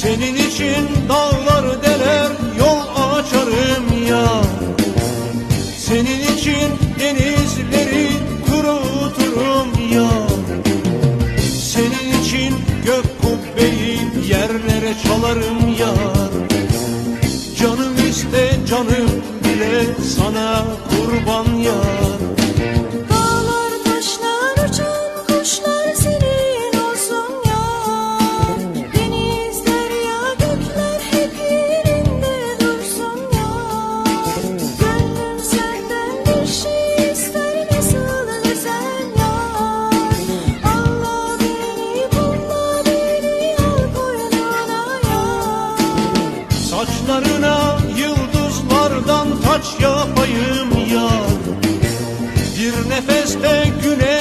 Senin için dağlar deler yol açarım ya. Senin için denizleri kuruturum ya. Senin için gök kubbeyi yerlere çalarım ya. Canım iste canım bile sana kurban ya Saçlarına yıldızlardan taç yapayım ya. Bir nefeste söndüreyim